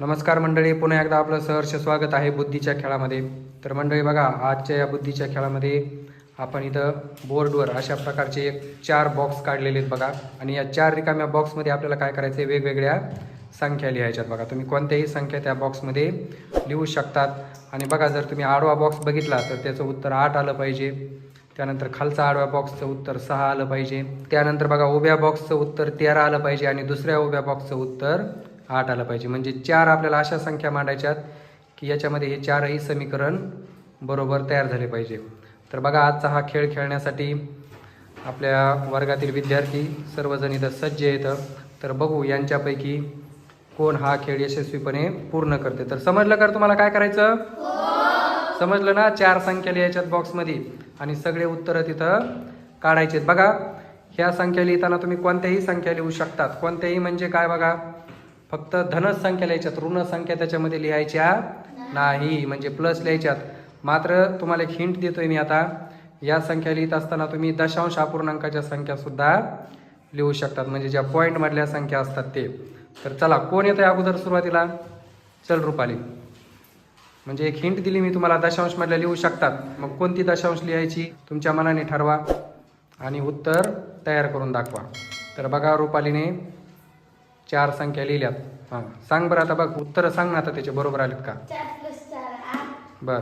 नमस्कार मंडळी पुन्हा एकदा आपलं सहर्ष स्वागत आहे बुद्धीच्या खेळामध्ये. तर मंडळी बघा आजच्या या बुद्धीच्या खेळामध्ये आपण इथं बोर्डवर अशा प्रकारचे एक चार बॉक्स काढलेले आहेत बघा. आणि या चार रिकाम्या बॉक्समध्ये आपल्याला काय करायचं आहे वेगवेगळ्या संख्या लिहायच्यात बघा. तुम्ही कोणत्याही संख्या त्या बॉक्समध्ये लिहू शकतात. आणि बघा जर तुम्ही आडवा बॉक्स बघितला तर त्याचं उत्तर आठ आलं पाहिजे. त्यानंतर खालचा आडव्या बॉक्सचं उत्तर सहा आलं पाहिजे. त्यानंतर बघा उभ्या बॉक्सचं उत्तर तेरा आलं पाहिजे. आणि दुसऱ्या उभ्या बॉक्सचं उत्तर आठ आलं पाहिजे. म्हणजे चार आपल्याला अशा संख्या मांडायच्यात की याच्यामध्ये हे चारही समीकरण बरोबर तयार झाले पाहिजे. तर बघा आजचा हा खेळ खेळण्यासाठी आपल्या वर्गातील विद्यार्थी सर्वजण इथं सज्ज येतं तर बघू यांच्यापैकी कोण हा खेळ यशस्वीपणे पूर्ण करते. तर समजलं का तुम्हाला काय करायचं? समजलं ना? चार संख्या लिहायच्यात बॉक्समध्ये आणि सगळे उत्तरं तिथं काढायचे बघा ह्या संख्या लिहिताना तुम्ही कोणत्याही संख्या लिहू शकतात. कोणत्याही म्हणजे काय बघा? फक्त धनच संख्या लिहायच्यात ऋण संख्या त्याच्यामध्ये लिहायच्या नाही. म्हणजे प्लस लिहायच्यात. मात्र तुम्हाला एक हिंट देतोय मी आता. या संख्या लिहित असताना तुम्ही दशांश अपूर्णांकाच्या संख्या सुद्धा लिहू शकतात. म्हणजे ज्या पॉईंट मधल्या संख्या असतात ते. तर चला कोण येतं अगोदर सुरुवातीला? चल रुपाली. म्हणजे एक हिंट दिली मी तुम्हाला दशांश मधल्या लिहू शकतात. मग कोणती दशांश लिहायची? तुमच्या मनाने ठरवा. आणि उत्तर तयार करून दाखवा. तर बघा रुपालीने चार संख्या लिहिल्यात. हां. सांग बरं आता बघ उत्तर सांग ना आता त्याचे बरोबर आलेत का? चार प्लस चार आठ. बर.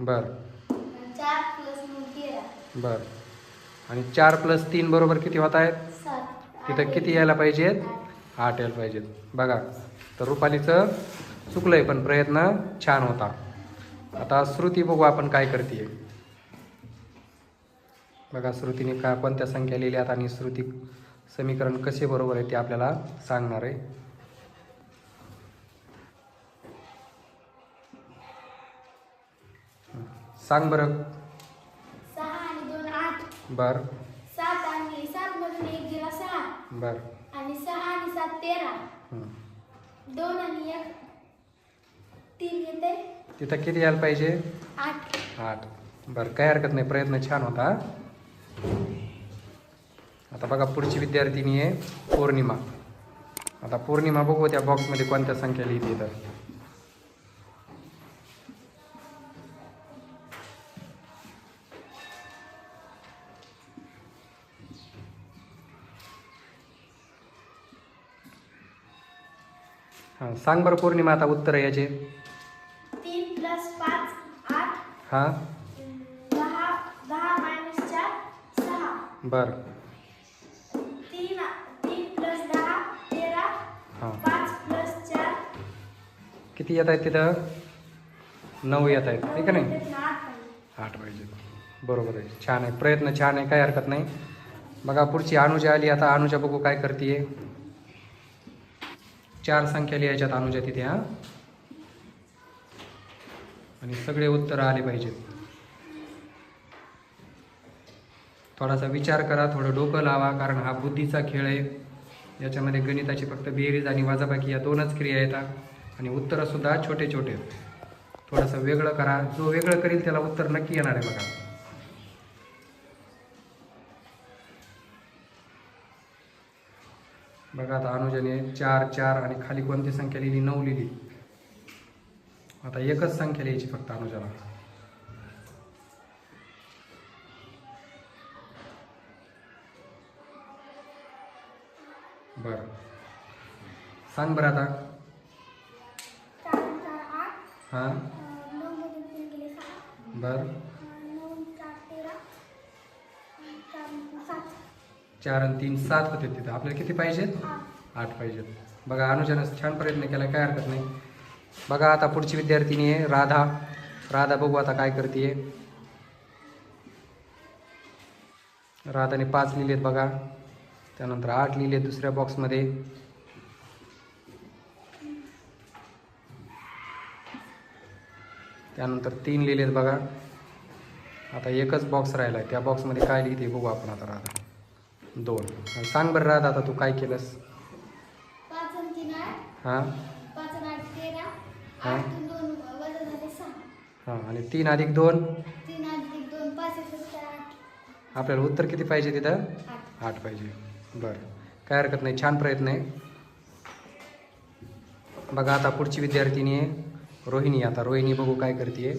बर. बर. आणि चार प्लस तीन बरोबर किती होत आहेत? तिथं किती यायला पाहिजेत? आठ. यायला पाहिजेत. बघा तर रुपालीचं चुकलंय पण प्रयत्न छान होता. आता श्रुती बघू आपण काय करते बघा श्रुतीने का कोणत्या संख्या लिहिल्यात आणि श्रुती समीकरण कसे बरोबर आहे ते आपल्याला सांगणार आहे. सांग बरं. बर. सात आणि सात मधून एक गेला सहा. बर. आणि सहा आणि सात तेरा. दोन आणि एक. तीन येते. तिथं किती यायला पाहिजे? आठ. आठ. बरं काय हरकत नाही. प्रयत्न छान होता. आता बघा पुढची विद्यार्थिनी आहे पौर्णिमा. आता पौर्णिमा बघू त्या बॉक्समध्ये कोणत्या संख्या लिहिते तर. हां सांग बरं पौर्णिमा आता उत्तर याचे. तीन प्लस पाच आठ. हां दहा दहा मायनस चार सहा बरं. तीन तीन प्लस दहा तेरा हां. पाच प्लस चार. किती येत आहेत तिथं? नऊ येत आहेत. ठीक आहे नाही? त्यातून आठ पाहिजे. आठ पाहिजे. बरोबर आहे. छान आहे. प्रयत्न छान आहे. काय हरकत नाही. बघा पुढची अनुजा आली. आता अनुजा बघू काय करते चार संख्या लिहायच्यात अनुजा तिथे हां. आणि सगळे उत्तर आले पाहिजेत. थोडासा विचार करा थोडं डोकं लावा कारण हा बुद्धीचा खेळ आहे. याच्यामध्ये गणिताची फक्त बेरीज आणि वाजाबाकी या दोनच क्रिया येतात आणि उत्तरंसुद्धा छोटे छोटे थोडंसं वेगळं करा. जो वेगळं करील त्याला उत्तर नक्की येणार आहे बघा. बघा आता अनुजाने चार चार आणि खाली कोणती संख्या लिहिली? नऊ लिहिली. आता एकच संख्या लिहायची फक्त अनुजाला. बरं. सांग बरं आता. हां? बरं. चार आणि तीन सात होते तिथं. आपल्याला किती पाहिजेत? आठ. आठ पाहिजेत. बघा अनुजानं छान प्रयत्न केला काय हरकत नाही. बघा आता पुढची विद्यार्थिनी आहे राधा. राधा बघू आता काय करते राधाने पाच लिहिलेत बघा. त्यानंतर आठ लिहिलेत दुसऱ्या बॉक्समध्ये त्यानंतर तीन लिहिलेत बघा. आता एकच बॉक्स राहिला आहे त्या बॉक्समध्ये काय लिहिते बघू आपण आता राधा. दोन. सांग बरं राधा आता तू काय केलंस? हां? हा. हां आणि तीन अधिक दोन? आपल्याला उत्तर किती पाहिजे तिथं? आठ पाहिजे. बरं. काय हरकत नाही छान प्रयत्न आहे. बघा आता पुढची विद्यार्थिनी आहे रोहिणी आता. रोहिणी बघू काय करते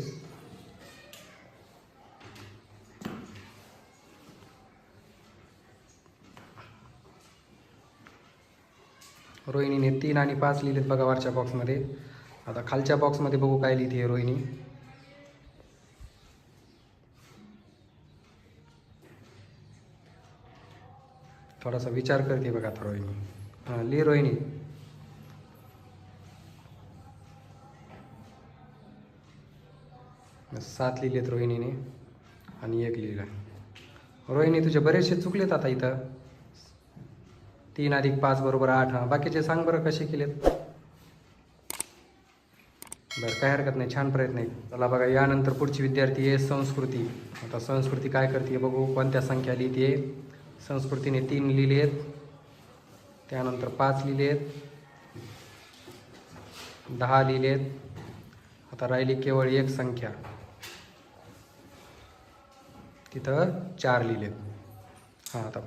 रोहिणीने तीन आणि पाच लिहिलेत बघा वरच्या बॉक्समध्ये आता खालच्या बॉक्समध्ये बघू काय लिहिते रोहिणी. थोडासा विचार करते बघा आता रोहिणी हां ली रोहिणी सात लिहिलेत रोहिणीने आणि एक लिहिलं. रोहिणी तुझे बरेचसे चुकलेत आता इथं. तीन अधिक पाच बरोबर आठ. हां बाकीचे सांग बरं कसे केलेत. बरं काय हरकत नाही छान प्रयत्न आहे. चला बघा यानंतर पुढची विद्यार्थी आहे संस्कृती. आता संस्कृती काय करते बघू कोणत्या संख्या लिहिते? संस्कृतीने तीन लिहिलेत त्यानंतर पाच लिहिलेत दहा लिहिलेत आता राहिली केवळ एक संख्या. तिथं चार लिहिलेत हां आता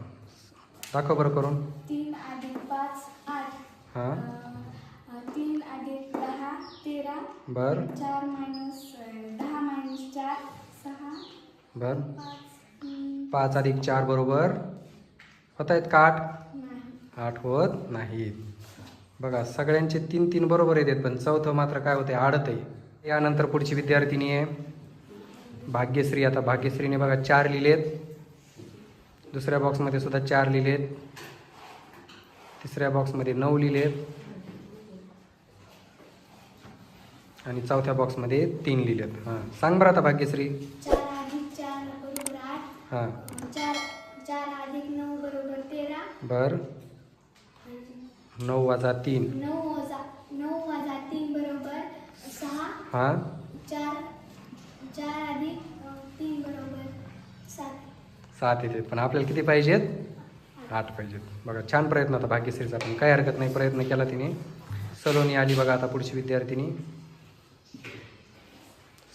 दाखव बरं करून. तीन अधिक पाच आठ. हां. तीन अधिक दहा तेरा. बर. चार मायनस दहा मायनस चार सहा. बर. पाच अधिक चार बरोबर होत आहेत का आठ? नाही आठ होत नाहीत. बघा सगळ्यांचे तीन तीन बरोबर येतात पण चौथं मात्र काय होते आडत आहे यानंतर पुढची विद्यार्थिनी आहे. भाग्यश्री आता भाग्यश्रीने बघा चार लिहिलेत. दुसऱ्या बॉक्समध्ये सुद्धा चार लिहिलेत. तिसऱ्या बॉक्समध्ये नऊ लिहिलेत. आणि चौथ्या बॉक्समध्ये तीन लिहिलेत. हां सांग बरं आता भाग्यश्री. हां चार चार अधिक नऊ बरोबर तेरा बर. नऊ वाजा तीन. नऊ वजा नऊ वजा तीन बरोबर. सहा हां? चार चार अधिक तीन बरोबर. सात. सात येते. पण आपल्याला किती पाहिजेत? आठ पाहिजेत. बघा छान प्रयत्न होता भाग्यश्रीचा पण. काही हरकत नाही प्रयत्न केला तिने. सलोनी आली बघा आता पुढची विद्यार्थिनी.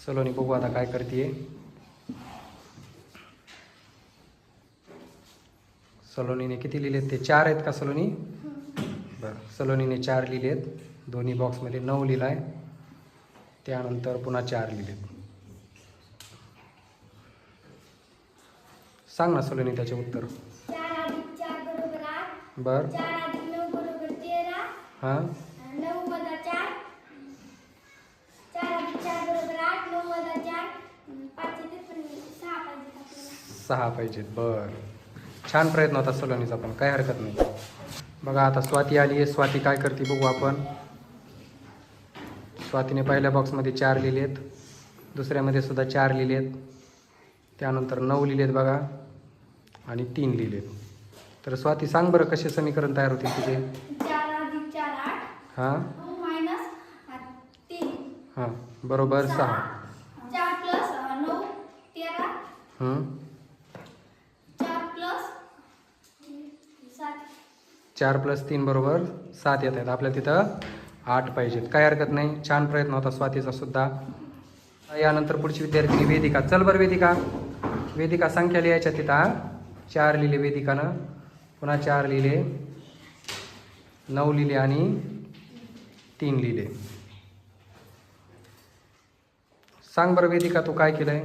सलोनी बघू आता काय करते सलोनीने किती लिहिलेत ते? चार आहेत का सलोनी? बरं सलोनीने चार लिहिलेत. दोन्ही बॉक्समध्ये नऊ लिहिलाय. त्यानंतर पुन्हा चार लिहिलेत. सांग ना सलोनी त्याचे उत्तर. बर. हां. सहा पाहिजेत. बर. छान प्रयत्न होता सलोनीचा पण काय हरकत नाही. बघा आता स्वाती आली आहे. स्वाती काय करते बघू आपण. स्वातीने पहिल्या बॉक्समध्ये चार लिहिलेत. दुसऱ्यामध्ये सुद्धा चार लिहिलेत. त्यानंतर नऊ लिहिलेत बघा. आणि तीन लिहिलेत. तर स्वाती सांग बरं कसे समीकरण तयार होतील तुझे? हां? हां बरोबर सहा चार प्लस नऊ तेरा हं. चार प्लस सात चार प्लस तीन बरोबर सात येत आहेत. आपल्या तिथं आठ पाहिजेत. काय हरकत नाही. छान प्रयत्न होता स्वातीचा सुद्धा. यानंतर पुढची विद्यार्थिनी वेदिका. चल बरं वेदिका. वेदिका संख्या लिहायच्या तिथं? चार लिहिले वेदिकानं. पुन्हा चार लिहिले. नऊ लिहिले आणि तीन लिहिले. सांग बरं वेदिका तू काय केलंय?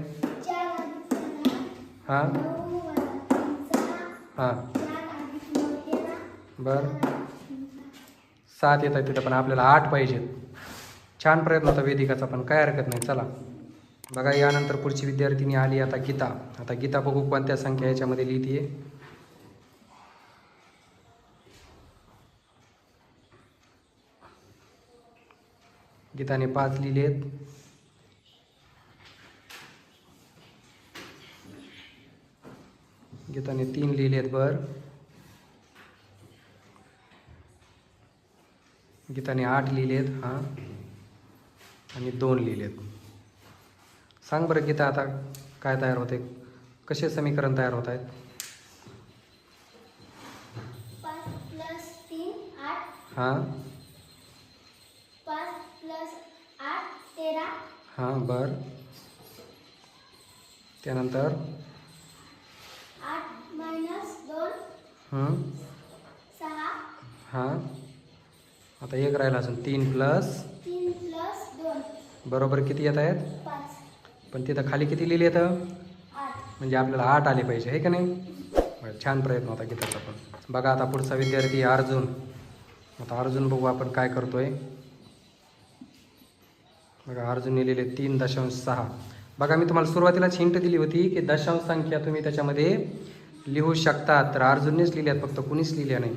हां. हां चार अधिक नऊ तेरा बर. सात येत आहेत तिथं पण आपल्याला आठ पाहिजेत छान प्रयत्न होता वेदिकाचा पण काय हरकत नाही. चला. बघा यानंतर पुढची विद्यार्थिनी आली आता गीता. आता गीता बघू कोणत्या संख्या याच्यामध्ये लिहितीये. गीताने पाच लिहिलेत गीताने तीन लिहिलेत बर. गीताने आठ लिहिलेत हां. आणि दोन लिहिलेत. सांग बरं गीता आता काय तयार होते? कसे समीकरण तयार होत आहेत? हां. हां बर. त्यानंतर? हं, हां. आता एक राहिला अजून. तीन प्लस बरोबर किती येत आहेत? पण तिथं खाली किती लिहिले येतं? म्हणजे आपल्याला आठ आले पाहिजे हे का नाही? छान प्रयत्न होता गीताचा पण. बघा आता पुढचा विद्यार्थी अर्जुन. आता अर्जुन बघू आपण काय करतोय. बघा अर्जुन लिहिलेले तीन दशांश सहा. बघा मी तुम्हाला सुरुवातीलाच हिंट दिली होती की दशांश संख्या तुम्ही त्याच्यामध्ये लिहू शकता. तर अर्जुननेच लिहिल्यात फक्त कुणीच लिहिल्या नाही.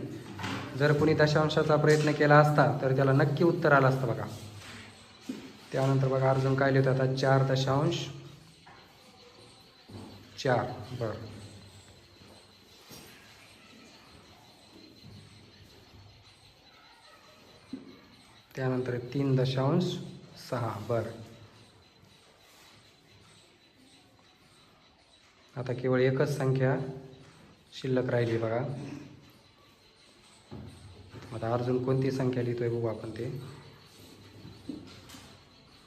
जर कुणी दशांशाचा प्रयत्न केला असता तर त्याला नक्की उत्तर आलं असतं बघा. त्यानंतर बघा अर्जुन काय लिहितो आता? चार दशांश. चार बर. त्यानंतर तीन दशांश सहा बर. आता केवळ एकच संख्या शिल्लक राहिली बघा. आता अर्जुन कोणती संख्या लिहितोय बघू आपण ते.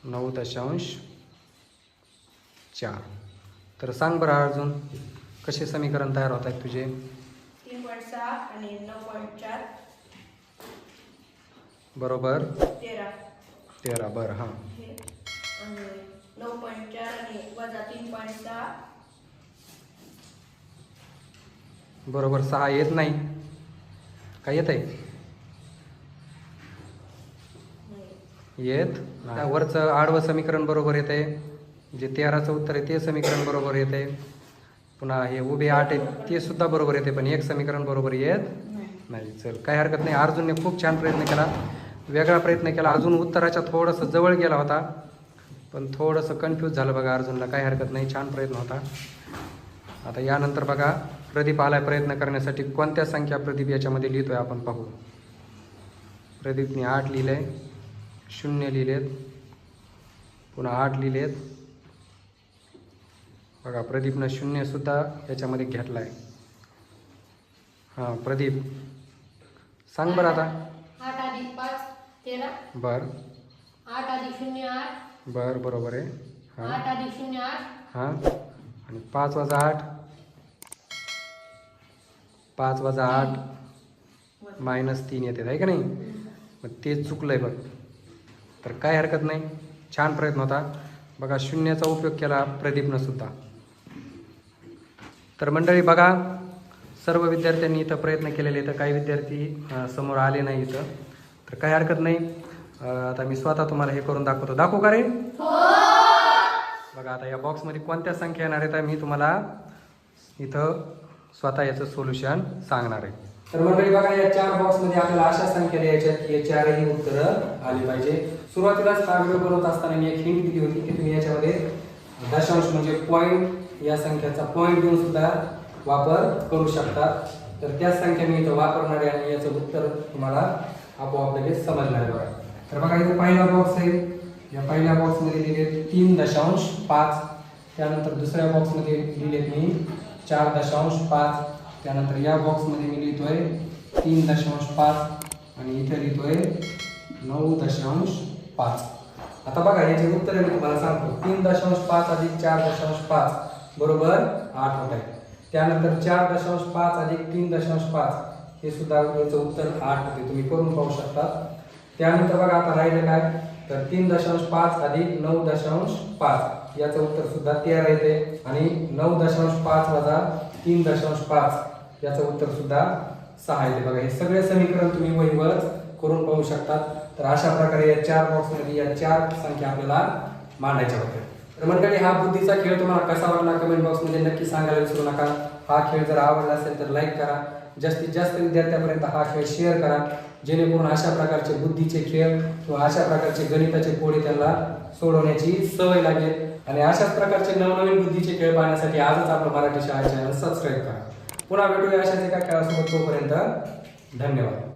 नऊ दशांश चार. तर सांग बरं अर्जुन कसे समीकरण तयार होत आहेत तुझे? तीन पॉईंट सहा आणि नऊ पॉईंट चार. बरोबर. तेरा. तेरा बरं हां. हे आणि नऊ पॉईंट चार आणि वजा तीन पॉईंट सहा. बरोबर सहा येत नाही. काय येत आहे नाही. येत. नाही. वरचं आडवं समीकरण बरोबर येत आहे. जे तेराचं उत्तर आहे ते समीकरण बरोबर येत आहे. पुन्हा हे उभे आठ आहे ते सुद्धा बरोबर येते पण एक समीकरण बरोबर येत नाही. चल काही हरकत नाही. अर्जुनने खूप छान प्रयत्न केला. वेगळा प्रयत्न केला. अजून उत्तराच्या थोडंसं जवळ गेला होता. पण थोडंसं कन्फ्यूज झालं बघा अर्जुनला. काही हरकत नाही. छान प्रयत्न होता. आता यानंतर बघा प्रदीप आलाय प्रयत्न करण्यासाठी. कोणत्या संख्या प्रदीप याच्यामध्ये लिहितोय आपण पाहू. प्रदीपने आठ लिहिलंय. शून्य लिहिलेत. पुन्हा आठ लिहिलेत. बघा प्रदीपनं शून्यसुद्धा याच्यामध्ये घेतला आहे हां प्रदीप. सांग बरं आता. आठ अधिक पाच तेरा. बर. आठ अधिक शून्य आठ. बर बरोबर आहे. हां. आठ अधिक शून्य आठ. हां. आणि पाच वजा आठ. पाच वजा आठ. मायनस तीन येते आहे का नाही? मग ते चुकलं आहे बघ. तर काय हरकत नाही. छान प्रयत्न होता. बघा शून्याचा उपयोग केला प्रदीपनं सुद्धा. तर मंडळी बघा सर्व विद्यार्थ्यांनी इथं प्रयत्न केलेले तर काही विद्यार्थी समोर आले नाही इथं. तर काही हरकत नाही. आता मी स्वतः तुम्हाला हे करून दाखवतो. दाखवू का रे? बघा आता या बॉक्समध्ये कोणत्या संख्या येणार आहेत मी तुम्हाला इथं स्वतः याचं सोल्युशन सांगणार आहे. तर मंडळी बघा या चार बॉक्समध्ये आपल्याला अशा संख्या द्यायच्या की या चारही उत्तरं आली पाहिजे. सुरुवातीलाच हा व्हिडिओ बनवत असताना मी एक हिंट दिली होती की तुम्ही याच्यामध्ये दशांश म्हणजे पॉईंट या संख्याचा पॉईंट देऊन सुद्धा वापर करू शकता. तर त्याच संख्या मी इथं वापरणार आहे आणि याचं उत्तर तुम्हाला आपोआप लगेच समजणार आहे बघा. तर बघा इथं पहिला बॉक्स आहे. या पहिल्या बॉक्समध्ये लिहिले तीन दशांश पाच. त्यानंतर दुसऱ्या बॉक्समध्ये लिहिलेत मी चार दशांश पाच. त्यानंतर या बॉक्समध्ये मी लिहितो आहे तीन दशांश पाच आणि इथे लिहितो आहे नऊ दशांश पाच. आता बघा याचे उत्तर मी तुम्हाला सांगतो. तीन दशांश पाच अधिक चार दशांश पाच बरोबर आठ होत आहे. त्यानंतर चार दशांश पाच अधिक तीन दशांश पाच हे सुद्धा याचं उत्तर आठ होते. तुम्ही करून पाहू शकता. त्यानंतर बघा आता राहिलं काय? तर तीन दशांश पाच अधिक नऊ दशांश पाच. याचं उत्तर सुद्धा तेरा येते. आणि नऊ दशांश पाच वजा तीन दशांश पाच याचं उत्तर सुद्धा सहा येते. बघा हे सगळे समीकरण तुम्ही वहीवरच करून पाहू शकतात. तर अशा प्रकारे या चार बॉक्समध्ये या चार संख्या आपल्याला मांडायच्या होत्या. तर मंडळी हा बुद्धीचा खेळ तुम्हाला कसा वाटला कमेंट बॉक्समध्ये नक्की सांगायला विसरू नका. हा खेळ जर आवडला असेल तर लाईक करा. जास्तीत जास्त विद्यार्थ्यांपर्यंत हा खेळ शेअर करा. जेणेकरून अशा प्रकारचे बुद्धीचे खेळ किंवा अशा प्रकारचे गणिताचे कोडे त्यांना सोडवण्याची सवय लागेल. आणि अशाच प्रकारचे नवनवीन बुद्धीचे खेळ पाहण्यासाठी आजच आपलं मराठी शाळा चॅनल सबस्क्राईब करा. पुन्हा भेटूया अशाच एका खेळासोबत तोपर्यंत धन्यवाद.